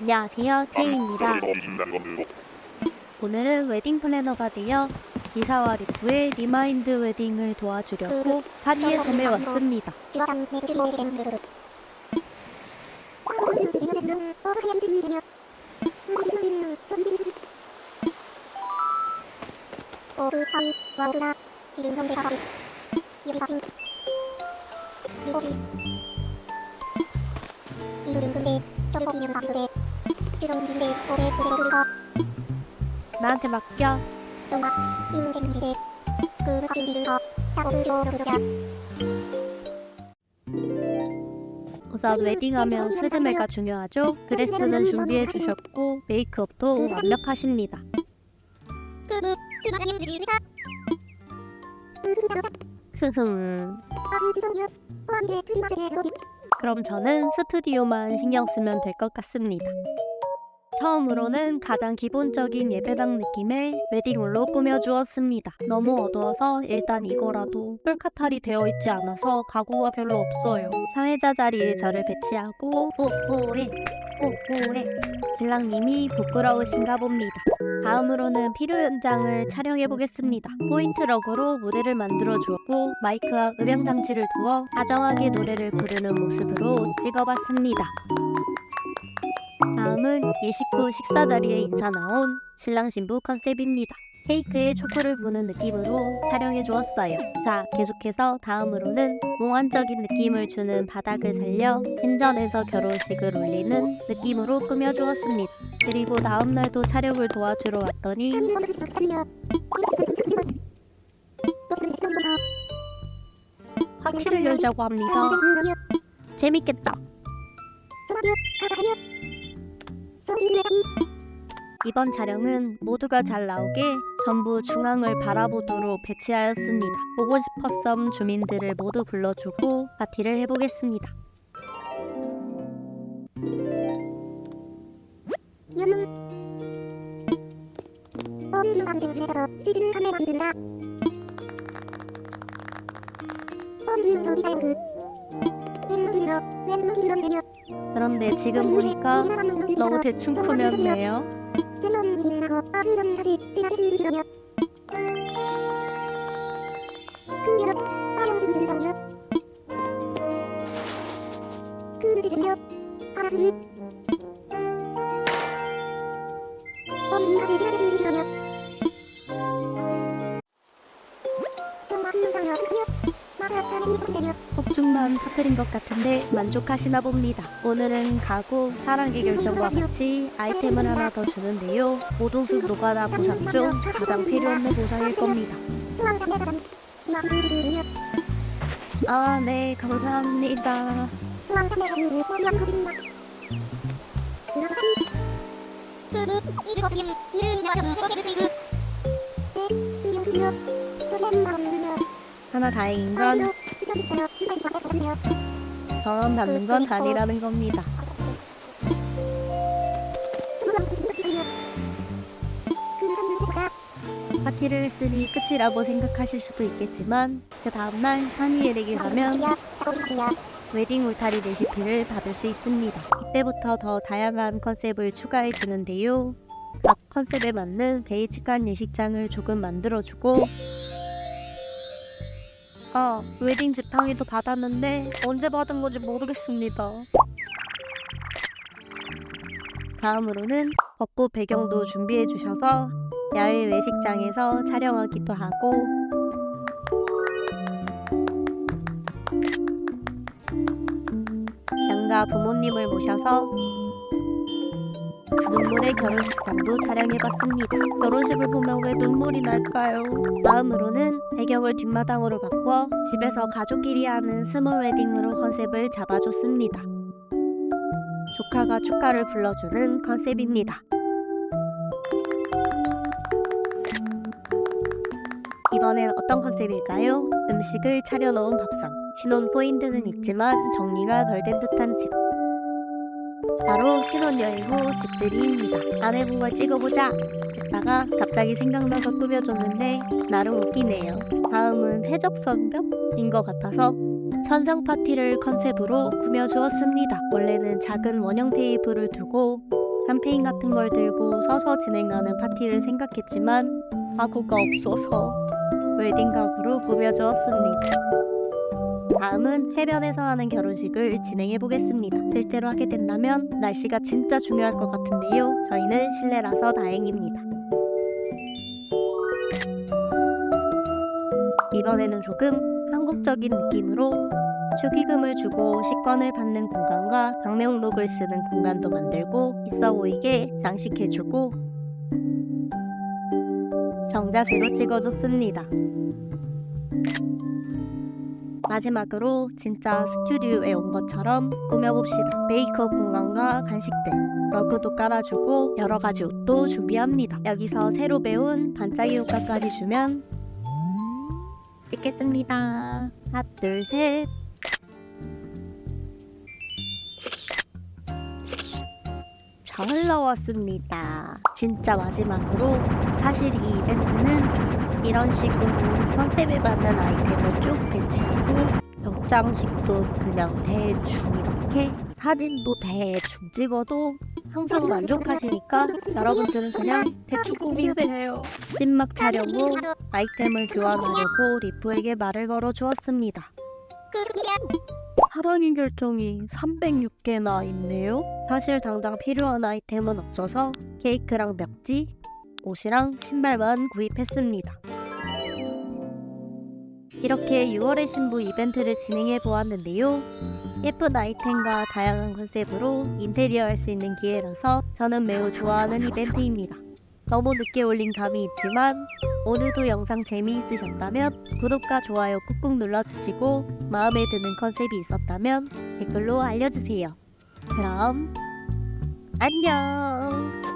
안녕하세요, 채희입니다. 오늘은 웨딩 플래너가 되어 이사와 리프의 리마인드 웨딩을 도와주려고 파리에 섬에 왔습니다. 그릇, 어. 이들은 근데 저기 기념 다신 오래 나한테 맡겨. 정각 이문 대문지대 그 준비를 거 우선 웨딩하면 스드메가 중요하죠. 드레스는 준비해 주셨고 메이크업도 완벽하십니다. 그 흐흠. 아그 주동요 어디에 그리마드에 저기 그럼 저는 스튜디오만 신경 쓰면 될 것 같습니다. 처음으로는 가장 기본적인 예배당 느낌의 웨딩홀로 꾸며주었습니다. 너무 어두워서 일단 이거라도 뿔카탈이 되어 있지 않아서 가구가 별로 없어요. 사회자 자리에 저를 배치하고 오오해 오오해 신랑님이 부끄러우신가 봅니다. 다음으로는 필요 현장을 촬영해 보겠습니다. 포인트 럭으로 무대를 만들어 주었고 마이크와 음향 장치를 두어 다정하게 노래를 부르는 모습으로 찍어봤습니다. 다음은 예식 후 식사 자리에 인사 나온 신랑 신부 컨셉입니다. 케이크에 초코를 부는 느낌으로 촬영해 주었어요. 자, 계속해서 다음으로는 몽환적인 느낌을 주는 바닥을 살려 신전에서 결혼식을 올리는 느낌으로 꾸며 주었습니다. 그리고 다음 날도 촬영을 도와주러 왔더니. 파티를 열자고 합니다. 재밌겠다. 이 이번 촬영은 모두가 잘 나오게 전부 중앙을 바라보도록 배치하였습니다. 보고 싶었던 주민들을 모두 불러주고 파티를 해보겠습니다. 내려 그런데 지금 보니까 너무 대충 꾸몄네요. 폭죽만 터뜨린 것 같은데 만족하시나 봅니다. 오늘은 가구, 사랑의 결정과 같이 아이템을 하나 더 주는데요. 오동수 노가다 보상 중 가장 필요 없는 보상일 겁니다. 아, 네, 감사합니다. 하나 다행인 건 전원 받는 건 아니라는 겁니다. 파티를 했으니 끝이라고 생각하실 수도 있겠지만 그 다음날 한이에게 가면 웨딩 울타리 레시피를 받을 수 있습니다. 이때부터 더 다양한 컨셉을 추가해 주는데요. 각 컨셉에 맞는 베이직한 예식장을 조금 만들어주고 아, 웨딩 지팡이도 받았는데 언제 받은 건지 모르겠습니다. 다음으로는 벚꽃 배경도 준비해 주셔서 야외 외식장에서 촬영하기도 하고 양가 부모님을 모셔서 눈물의 결혼식장도 촬영해봤습니다. 결혼식을 보면 왜 눈물이 날까요? 다음으로는 배경을 뒷마당으로 바꿔 집에서 가족끼리 하는 스몰 웨딩으로 컨셉을 잡아줬습니다. 조카가 축가를 불러주는 컨셉입니다. 이번엔 어떤 컨셉일까요? 음식을 차려놓은 밥상. 신혼 포인트는 있지만 정리가 덜 된 듯한 집. 바로 신혼여행 후 집들이입니다. 아내분과 찍어보자 했다가 갑자기 생각나서 꾸며줬는데 나름 웃기네요. 다음은 해적선벽인 것 같아서 천상 파티를 컨셉으로 꾸며주었습니다. 원래는 작은 원형 테이블을 두고 샴페인 같은 걸 들고 서서 진행하는 파티를 생각했지만 가구가 없어서 웨딩 가구로 꾸며주었습니다. 다음은 해변에서 하는 결혼식을 진행해 보겠습니다. 실제로 하게 된다면 날씨가 진짜 중요할 것 같은데요. 저희는 실내라서 다행입니다. 이번에는 조금 한국적인 느낌으로 축의금을 주고 식권을 받는 공간과 방명록을 쓰는 공간도 만들고 있어 보이게 장식해주고 정자세로 찍어줬습니다. 마지막으로 진짜 스튜디오에 온 것처럼 꾸며봅시다. 메이크업 공간과 간식대, 러그도 깔아주고 여러 가지 옷도 준비합니다. 여기서 새로 배운 반짝이 효과까지 주면 찍겠습니다. 하나, 둘, 셋. 잘 나왔습니다. 진짜 마지막으로 사실 이 이벤트는 이런 식으로 컨셉에 맞는 아이템을 쭉 배치하고 벽장식도 그냥 대충 이렇게 사진도 대충 찍어도 항상 만족하시니까 여러분들은 그냥 대충 꾸미세요. 찐막 촬영 후 아이템을 교환하려고 리프에게 말을 걸어 주었습니다. 사랑의 결정이 306개나 있네요. 사실 당장 필요한 아이템은 없어서 케이크랑 벽지, 옷이랑 신발만 구입했습니다. 이렇게 6월의 신부 이벤트를 진행해 보았는데요. 예쁜 아이템과 다양한 컨셉으로 인테리어 할 수 있는 기회라서 저는 매우 좋아하는 이벤트입니다. 너무 늦게 올린 감이 있지만 오늘도 영상 재미있으셨다면 구독과 좋아요 꾹꾹 눌러주시고 마음에 드는 컨셉이 있었다면 댓글로 알려주세요. 그럼 안녕!